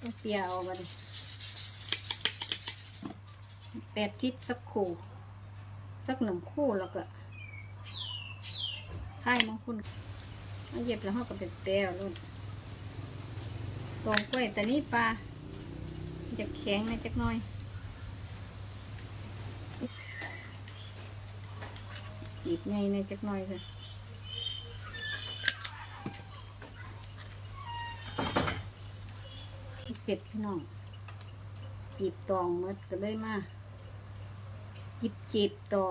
เปียเอาบันแปดทิศสักคู่ สักหนึ่งคู่แล้วก็ค่ายมังคุดมันเย็บแล้วเขาก็เป็นแปรเอาลุ่นตองกล้วยแต่นี้ปลาจะแข็งนะจักหน่อยจีบไงในจักหน่อยค่ะเส ร็จพี่น้องจีบตองมดก็เลยมาจีบจีบต่อ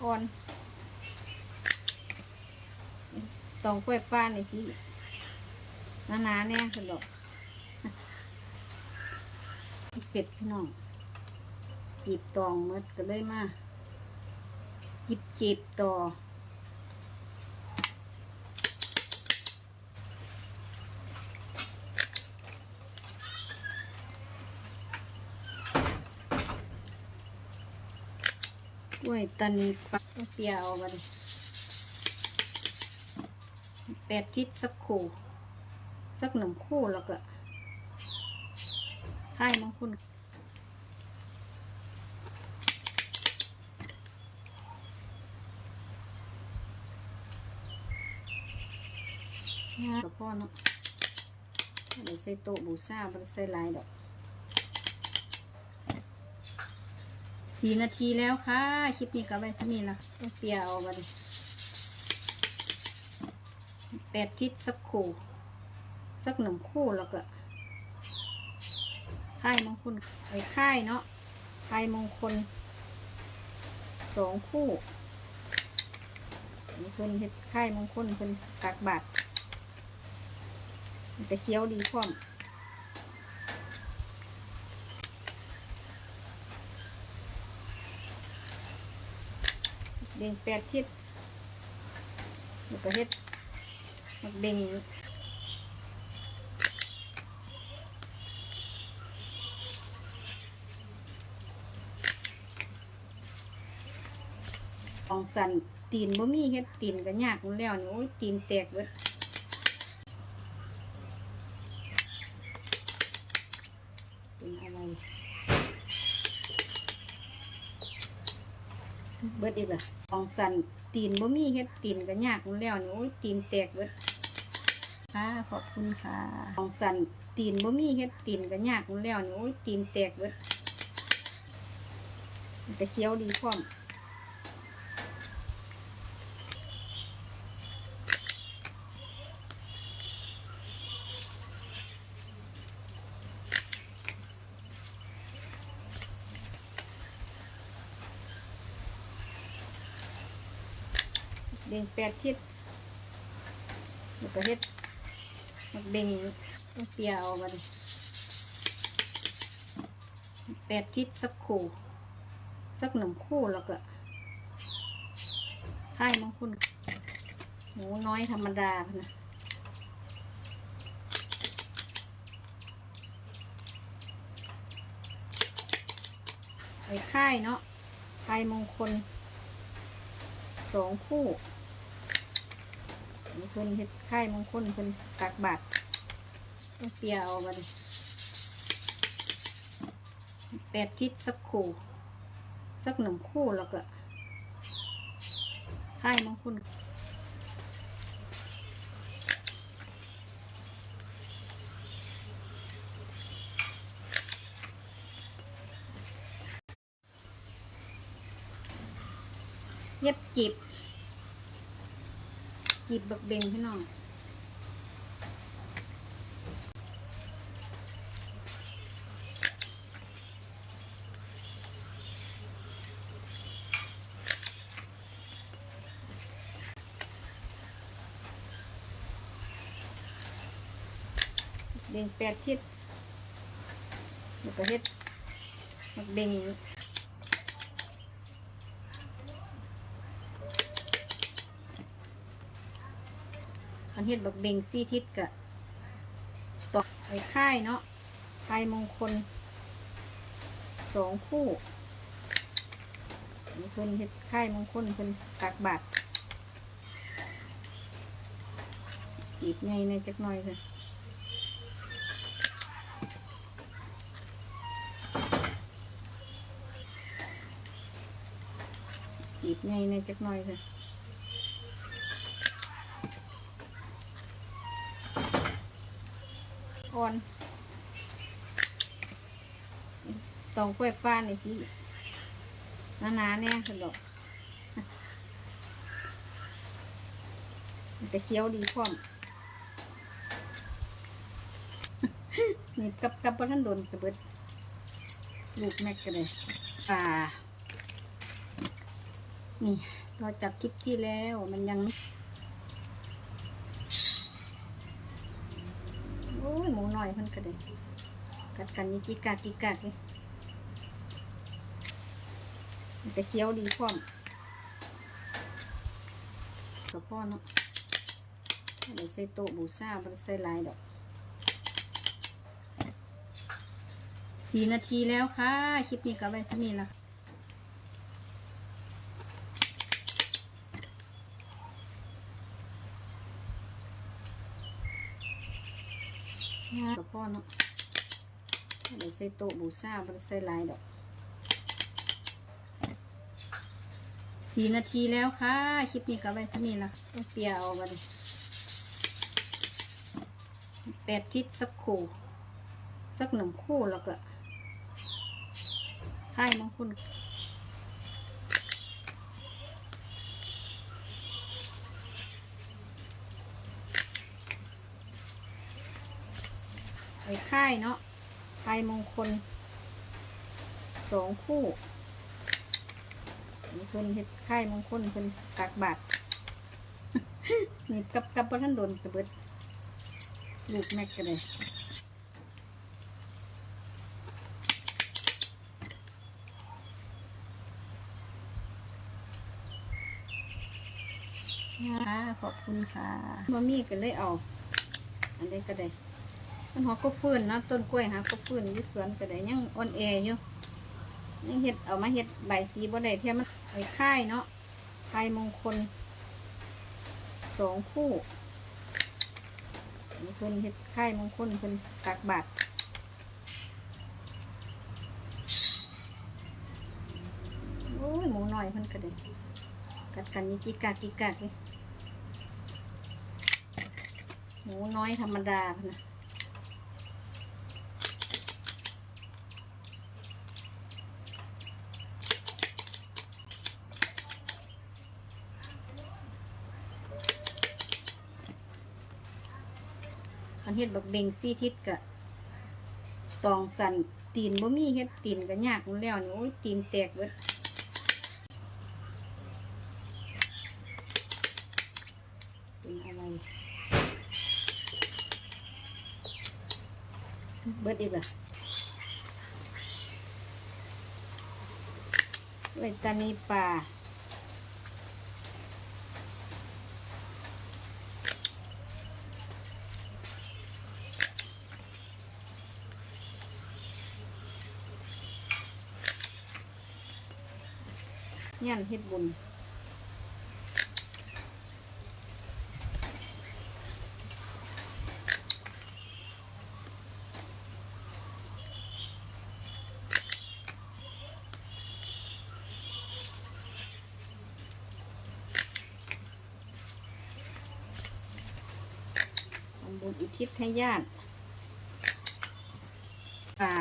ก่อนตองกล้วยป้าในที่หนาๆเนี่ยคือดอกเสร็จพี่น้องจีบตองมดก็เลยมาจีบจีบต่อ กล้วยตานีปักต้เปียเอาบันแปดทิศสักคู่สักหนึ่งคู่แล้วก็ค่ายมังคุดงากับพ่อเนาะบ่ได้ใส่โต๊ะบูชาบ่ได้ใส่ลายดอก สี่นาทีแล้วค่ะ คลิปนี้ก็ไว้สนี่ละต้องเปียเอาบันแปดทิศสักคู่สักหนึ่งคู่แล้วก็ค่ายมงคลไอ้ค่ายเนาะค่ายมงคลสองคู่นี่เพิ่นเฮ็ดค่ายมงคลเพิ่นตักบาตรมันจะเคี้ยวดีพร้อม เบ่งแปดทิศแล้วก็เฮ็ดมักเบ่งของสันตีนบ่มีเฮ็ดตีนก็ยากแล้วนี่โอ้ยตีนแตกเบิด เป็นอะไร เบิดอีกละของสันตีนบ่มีเฮ็ดตีนก็ยากแล้วนี่โอ้ยตีนแตกเบิดค่ะขอบคุณค่ะของสันตีนบ่มีเฮ็ดตีนก็ยากแล้วนี่โอ้ยตีนแตกเบิดแต่เคี้ยวดีพร้อม เบ่งแปดทิศแล้วก็เฮ็ดมักเบ่งต้องเปียเอาบันแปดทิศสักคู่สักหนึ่งคู่แล้วก็ค่มังคุดหมูน้อยธรรมดาพนะไอ้ค่เนาะค่มงคลสองคู่ เพิ่นเฮ็ดค่มงคลเพิ่นตักบาตรต้องเปียเอาบัดแปดทิศสักคู่สักหนึ่งคู่แล้วก็ค่มงคลเย็บจีบ จีบบักเบงพี่น้องเบ่งแปดทิศแล้วก็เฮ็ดบักเบ่ง เฮ็ดบักเบงซี่ทิศกะต่อไปค่ายเนาะค่มงคลสองคู่เพิ่นเฮ็ดค่ายมงคลเพิ่นตักบาตรจจีบไงในจักหน่อยค่ะจีบไงในจักหน่อยค่ะ อ่อนตองกล้วยป้านี่พี่หนาๆเนี่ยสะดอกมันจะเคี้ยวดีพร้อมนี่กับกับบ่ท่านโดนกระเบิดลูกแม็กกันเลยอ่านี่เราจับคลิปที่แล้วมันยัง โอยมูหน่อยเพิ่นก็เลยกัดกันนี่กีกากกีกากนี่มันจะเคี้ยวดีพร้อมกับพ่อเนาะบ่ได้ใส่โต๊ะบูชาบ่ได้ใส่ลายดอกสี่นาทีแล้วค่ะ คลิปนี้ก็ไว้สนี้ละกับพ่ อเนาะบ่ได้ใส่โต๊ะบูชาบ่ได้ใส่ลายดอกสี่นาทีแล้วค่ะ คลิปนี้ก็ไว้สนี้ละต้องเปียเอาบันแปดทิศสักคู่ สักหนึ่งคู่แล้วก็ค่ายมังคุด ค่ายเนาะค่ายมงคลสองคู่นี่เพิ่นเฮ็ดค่ายมงคลเพิ่นตักบาทนี่กับกับบ่ท่านโดนกระเบิดลูกแม็กกันเลยค่ะขอบคุณค่ะมามีกันเลยเอา อันใดก็ได้ มันหอก็ฟื้นเนาะต้นกล้วยหาก็ฟื้นอยู่สวนก็ได้ยังอ่อนแออยู่ยังเฮ็ดเอามาเฮ็ดใบสีบ่ได้เทียมันไปค่ายเนาะค่ายมงคลสองคู่มีเพิ่นเฮ็ดค่ายมงคลเพิ่นตักบาตรโอ้ยหมูหน่อยเพิ่นก็ได้กัดกันนี่กีกากกีกากนี่หมูน้อยธรรมดาพุ่นนะ คันเฮ็ดบักเบงซี่ทิศกะตองสันตีนบ่มีเฮ็ดตีนก็ยากแล้วนี่โอ้ยตีนแตกเบิดเป็นอะไรเบิดอีกล่ะเวตามีปลา ย่านเฮ็ดบุญบุญอุทิศให้ญาติป่า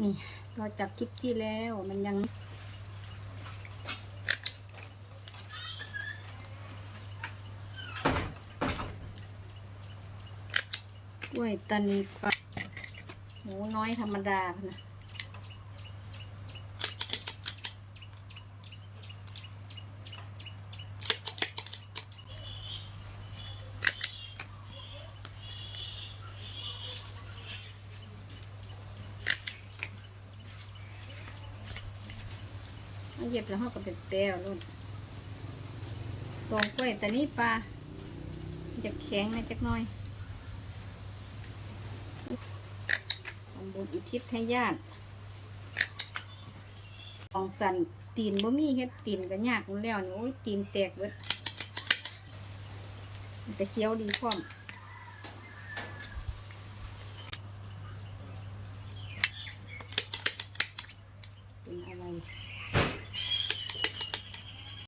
นี่ เราจับคลิปที่แล้วมันยังกล้วยตันปลาหมูน้อยธรรมดาพะนะ เอาเย็บแล้วเขาก็เป็นแต้วนู่นตองกล้วยแตานีปลาจะแข็งนะจักน่อยทำบุญอุทิศให้ญาติของสันตีนบ่มีเฮ็ดตีนก็ยากอยู่แล้วนี่โอ้ยตีนแตกเบิดมันก็เคี้ยวดีพร้อม